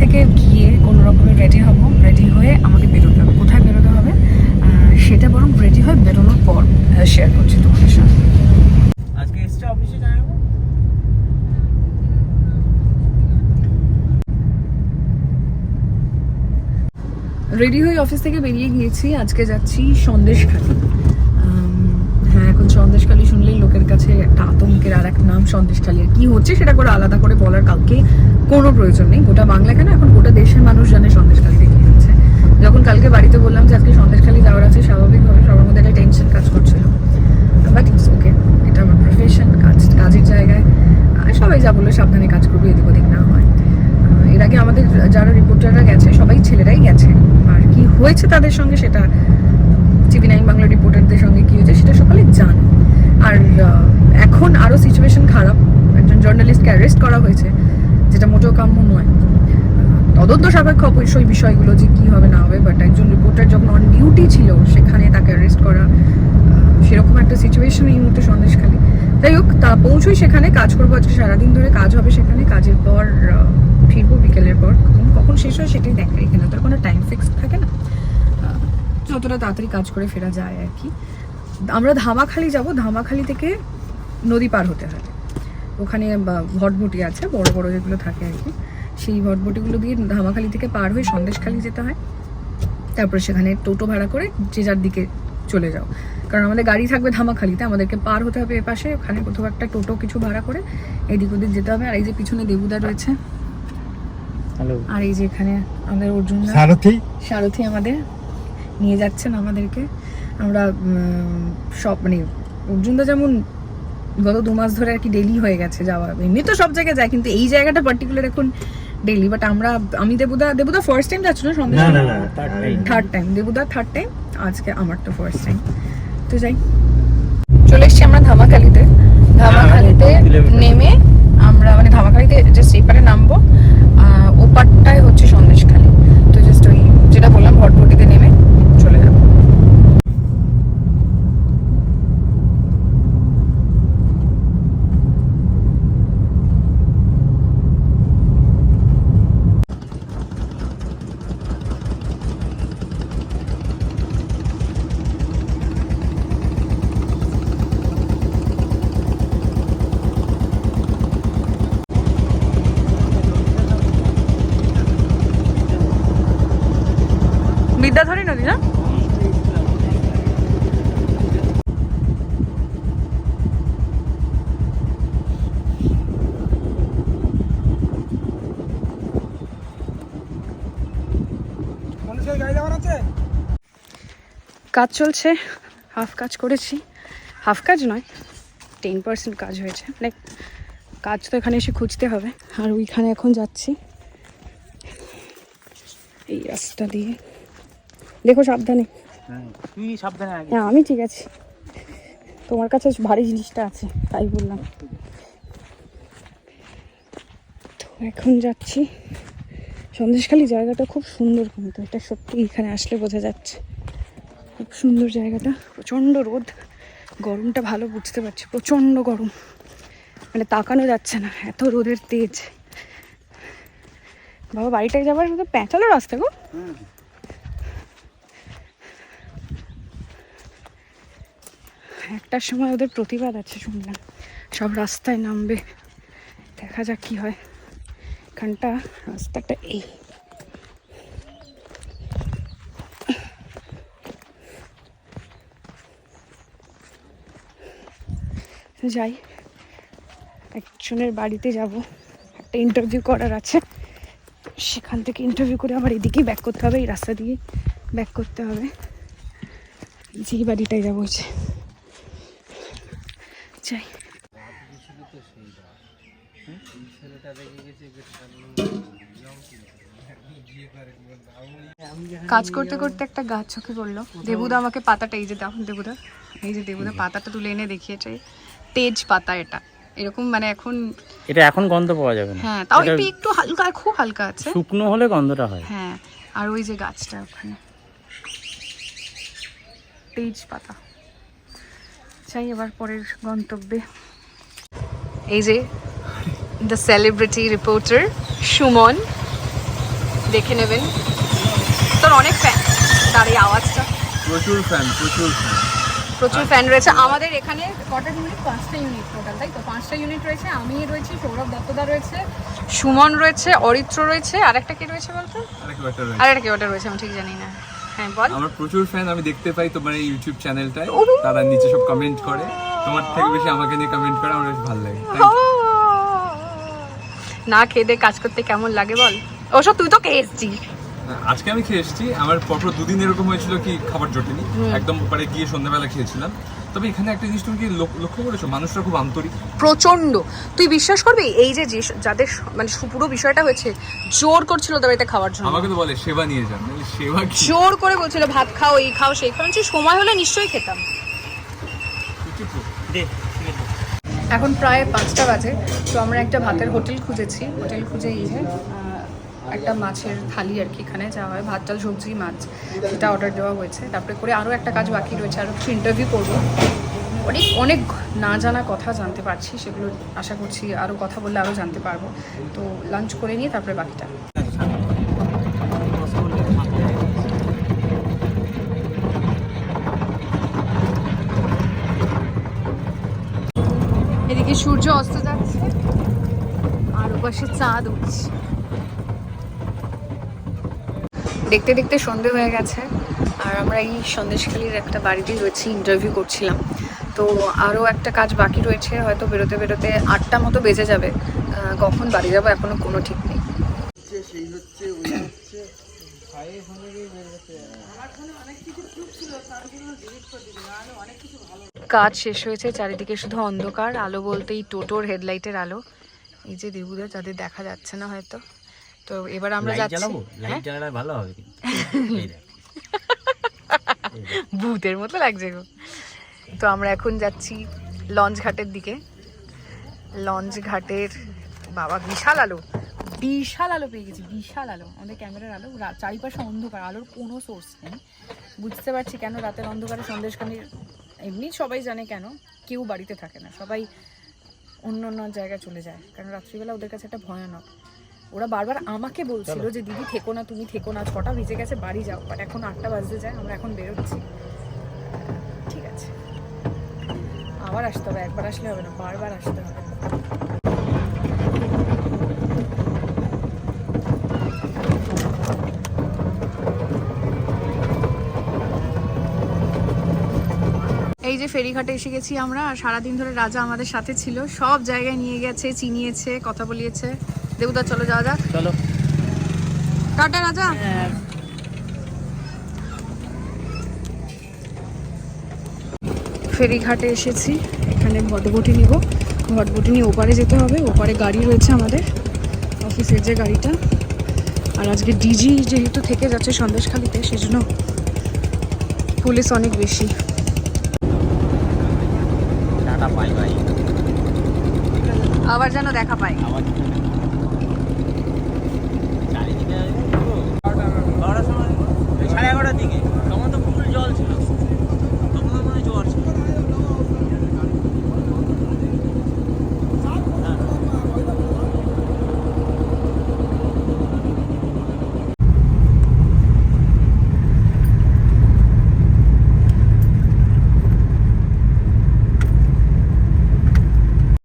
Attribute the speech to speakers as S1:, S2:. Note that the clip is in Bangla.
S1: থেকে গিয়ে কোনো রকমের রেডি হব রেডি হয়ে আমাকে বেরোতে হবে। কোথায় বেরোতে হবে? সেটা বরং রেডি হয়ে বেরোনোর পর শেয়ার করছি তোমাদের সাথে।
S2: আজকে এসছে অফিসে
S1: রেডি হয়ে অফিস থেকে বেরিয়ে গিয়েছি আজকে যাচ্ছি সন্দেশখালি উম, হ্যাঁ এখন সন্দেশখালি শুনলেই লোকের কাছে একটা আতঙ্কের আর এক নাম সন্দেশখালি আর কি হচ্ছে সেটা করে আলাদা করে বলার কাউকে কোনো প্রয়োজন নেই। গোটা বাংলা কেন? এখন গোটা দেশের মানুষ জানে সন্দেশখালিতে কি হচ্ছে যখন কালকে বাড়িতে বললাম যে আজকে সন্দেশখালি যাওয়ার আছে, স্বাভাবিকভাবে সবার মধ্যে একটা টেনশন কাজ করছিল। বাট ইটস ওকে এটা আমার প্রফেশন কাজ, কাজের জায়গায়। সবাই যা বলল, সাবধানে কাজ করবে, এদিক ওদিক না হয়। এর আগে আমাদের যারা রিপোর্টাররা গেছে, সবাই ছেলেরাই গেছে। আর কি হয়েছে তাদের সঙ্গে সেটা টিভি নাইন বাংলা রিপোর্টারদের সঙ্গে কি হয়েছে, সেটা সকলে জানে। আর এখন আরও সিচুয়েশন খারাপ। একজন জার্নালিস্টকে অ্যারেস্ট করা হয়েছে, যেটা মোটেও কাম্য নয়। তদন্ত সাপেক্ষ অবশ্যই বিষয়গুলো যে কী হবে না হবে বাট একজন রিপোর্টার যখন অন ডিউটি ছিল, সেখানে তাকে অ্যারেস্ট করা সেরকম একটা সিচুয়েশন এই মুহূর্তে সন্দেশখালী। যাই হোক, তা পৌঁছই সেখানে, কাজ করব আজকে সারাদিন ধরে, কাজ হবে সেখানে, কাজের পর ফিরবো বিকেলের পর। কখন শেষ হয় সেটাই দেখা এখানে তো কোনো টাইম ফিক্স থাকে না। যতটা তাড়াতাড়ি কাজ করে ফেরা যায় আর কি। আমরা ধামাখালি যাব ধামাখালি থেকে নদী পার হতে হয়। ওখানে ভটভটি আছে বড় বড় যেগুলো থাকে আর কি। সেই ভটভটিগুলো দিয়ে ধামাখালি থেকে পার হয়ে সন্দেশখালি যেতে হয়। তারপরে সেখানে টোটো ভাড়া করে যে যার দিকে চলে যাও। কারণ আমাদের গাড়ি থাকবে ধামাখালিতে আমাদেরকে পার হতে হবে এপাশে। ওখানে কোথাও একটা টোটো কিছু ভাড়া করে এদিক ওদিক যেতে হবে। আর এই যে পিছনে দেবুদা রয়েছে। আর এই যে এখানে আমাদের অর্জুন
S3: সারথি?
S1: সারথি আমাদের নিয়ে যাচ্ছেন আমাদেরকে। আমরা সব মানে অর্জুনদা যেমন গত দু মাস ধরে আর কি ডেলি হয়ে গেছে যাওয়া এমনি তো সব জায়গায় যায় কিন্তু এই জায়গাটা পার্টিকুলার এখন ডেলি বাট আমরা আমি দেবুদা দেবুদা ফার্স্ট টাইম যাচ্ছ না সন্দেশ থার্ড টাইম দেবুদা থার্ড টাইম আজকে আমার তো ফার্স্ট টাইম তো যাই। চলে এসছি আমরা ধামাখালিতে ধামাখালিতে
S3: হ্যাঁ,
S1: নেমে আমরা মানে ধামাখালিতে জাস্ট এপারে নামবো আহ, ওপারটায় হচ্ছে সন্দেশখালি তো জাস্ট ওই যেটা বললাম ভটভটিতে নেমে চলে যাব বিদ্যাধরী নদী না? কাজ চলছে হাফ কাজ করেছি। হাফ কাজ নয় টেন পার্সেন্ট কাজ হয়েছে। মানে কাজ তো এখানে এসে খুঁজতে হবে। আর ওইখানে এখন যাচ্ছি। এই রাস্তা দিয়ে। দেখো সাবধানে।
S2: তুই সাবধানে
S1: হ্যাঁ আমি ঠিক আছি। তোমার কাছে ভারী জিনিসটা আছে তাই বললাম। তো এখন যাচ্ছি। সন্দেশখালি জায়গাটা খুব সুন্দর কিন্তু এটা সত্যি এখানে আসলে বোঝা যাচ্ছে। খুব সুন্দর জায়গাটা প্রচণ্ড রোদ। গরমটা ভালো বুঝতে পারছি প্রচণ্ড গরম। মানে তাকানো যাচ্ছে না এত রোদের তেজ। বাবা বাড়িটায় যাবার মতো প্যাঁচালো রাস্তা গো। একটার সময় ওদের প্রতিবাদ আছে শুনলাম। সব রাস্তায় নামবে। দেখা যাক কি হয়। এখানটা, রাস্তাটা এই। যাই, একজনের বাড়িতে যাব। একটা ইন্টারভিউ করার আছে। সেখান থেকে ইন্টারভিউ করে আবার এদিকেই ব্যাক করতে হবে। এই রাস্তা দিয়ে ব্যাক করতে হবে। যেই বাড়িটায় যাব হচ্ছে যাই কাজ করতে করতে একটা গাছ চোখে পড়ল। দেবুদা আমাকে পাতাটা এই যে দাও দেবুদা এই যে দেবুদা পাতাটা তুলে এনে দেখিয়েছে। তেজ পাতা এটা। এরকম মানে এখন
S2: এটা এখন গন্ধ পাওয়া যাবে না।
S1: হ্যাঁ তাও
S2: এটা
S1: একটু একটু হালকা খুব হালকা আছে।
S2: শুকনো হলে গন্ধটা হয়।
S1: হ্যাঁ আর ওই যে গাছটা ওখানে। তেজ পাতা। চাই এবার পরের গন্তব্যে। এই যে দ্য সেলিব্রিটি রিপোর্টার সুমন। দেখে নেবেন। তোর অনেক ফ্যান তার এই আওয়াজটা।
S3: প্রচুর ফ্যান প্রচুর ফ্যান
S1: প্রচুর ফ্যান রয়েছে। আমাদের এখানে কটা ইউনিট পাঁচটা ইউনিট টোটাল তাই তো? পাঁচটা ইউনিট রয়েছে আমি রয়েছি সৌরভ দত্তদা রয়েছে সুমন রয়েছে অরিত্র রয়েছে আর একটা কে রয়েছে বলতো। আর একটা কে ওটা রয়েছে আমি ঠিক জানি না। হ্যাঁ বল।
S3: আমার প্রচুর ফ্যান আমি দেখতে পাই তোমার এই ইউটিউব চ্যানেলটায় তারা নিচে সব কমেন্ট করে। তোমার থেকে বেশি আমাকে নিয়ে কমেন্ট করে আমার বেশ ভালো লাগে।
S1: না খেয়ে দিয়ে কাজ করতে কেমন লাগে বল? ওসব তুই তো খেয়ে এসছিস।
S3: আজকে আমি খেয়ে এসেছি। আমার পরপর দুদিন এরকম হয়েছিল কি খাবার জোটেনি। একদম পরে গিয়ে সন্ধ্যাবেলা খেয়েছিলাম। তবে এখানে একটা জিনিস তুমি কি লক্ষ্য করেছ? মানুষরা খুব আন্তরিক।
S1: প্রচণ্ড তুই বিশ্বাস করবি? এই যে যে- যাদের মানে পুরো বিষয়টা হয়েছে জোর করছিল ওদের বাড়িতে খাওয়ার জন্য।
S3: আমাকে তো বলে সেবা নিয়ে যান। সেবা কি?
S1: জোর করে বলছিল ভাত খাও এই খাও সেই খাও। সময় হলে নিশ্চয়ই খেতাম। এখন প্রায় পাঁচটা বাজে তো আমরা একটা ভাতের হোটেল খুঁজেছি। হোটেল খুঁজে এই যে আহ, একটা মাছের থালি আর কি এখানে যাওয়া হয় ভাত, ডাল, সবজি, মাছ সেটা অর্ডার দেওয়া হয়েছে। তারপরে করে আরও একটা কাজ বাকি রয়েছে আরও কিছু ইন্টারভিউ করব। অনেক অনেক না জানা কথা জানতে পারছি, সেগুলো আশা করছি আরও কথা বললে আরও জানতে পারব। তো লাঞ্চ করে নিয়ে তারপরে বাকিটা। এদিকে সূর্য অস্ত যাচ্ছে, আর ওপাশে চাঁদ উঠছে। দেখতে দেখতে সন্ধে হয়ে গেছে। আর আমরা এই সন্দেশখালির একটা বাড়িতেই রয়েছি ইন্টারভিউ করছিলাম। তো আরও একটা কাজ বাকি রয়েছে, হয়তো বেরোতে বেরোতে আটটা মতো বেজে যাবে। কখন বাড়ি যাব এখনও কোনো ঠিক নেই। কাজ শেষ হয়েছে, চারিদিকে শুধু অন্ধকার, আলো বলতেই টোটোর হেডলাইটের আলো। এই যে দেবুদা, যাদের দেখা যাচ্ছে না হয়তো। তো এবার আমরা যাচ্ছি। হ্যাঁ?
S2: লাইট ভালো হবে কিন্তু।
S1: ভূতের মতো লাগছে গো। তো আমরা এখন যাচ্ছি লঞ্চ ঘাটের দিকে। লঞ্চ ঘাটের বাবা বিশাল আলো। বিশাল আলো পেয়ে গেছি বিশাল আলো। আমাদের ক্যামেরার আলো চারিপাশে অন্ধকার আলোর কোনো সোর্স নেই। বুঝতে পারছি কেন রাতের অন্ধকারে সন্দেশখানির এমনি সবাই জানে কেন কেউ বাড়িতে থাকে না। সবাই অন্য অন্য জায়গায় চলে যায়। কারণ রাত্রিবেলা ওদের কাছে একটা ভয়ানক ওরা বারবার আমাকে বলছিল যে দিদি থেকো না তুমি থেকো না ছটা বেজে গেছে বাড়ি যাও। বাট এখন আটটা বাজতে যায় আমরা এখন বেরোচ্ছি। ঠিক আছে। আবার আসতে হবে একবার আসলে হবে না বারবার আসতে হবে। এই যে ফেরিঘাটে এসে গেছি আমরা সারাদিন ধরে রাজা আমাদের সাথে ছিল সব জায়গায় নিয়ে গেছে চিনিয়েছে কথা বলিয়েছে। দেবুদা চলো যাওয়া যাক।
S2: চলো।
S1: টাটা রাজা। ফেরিঘাটে এসেছি এখানে ভটভটি নিব। ভটভটি নিয়ে ওপারে যেতে হবে ওপারে গাড়ি রয়েছে আমাদের অফিসের যে গাড়িটা। আর আজকে ডিজি যেহেতু থেকে যাচ্ছে সন্দেশখালিতে সেজন্য পুলিশ অনেক বেশি। আবার যেন দেখা পাই।
S2: আবার চারিদিকে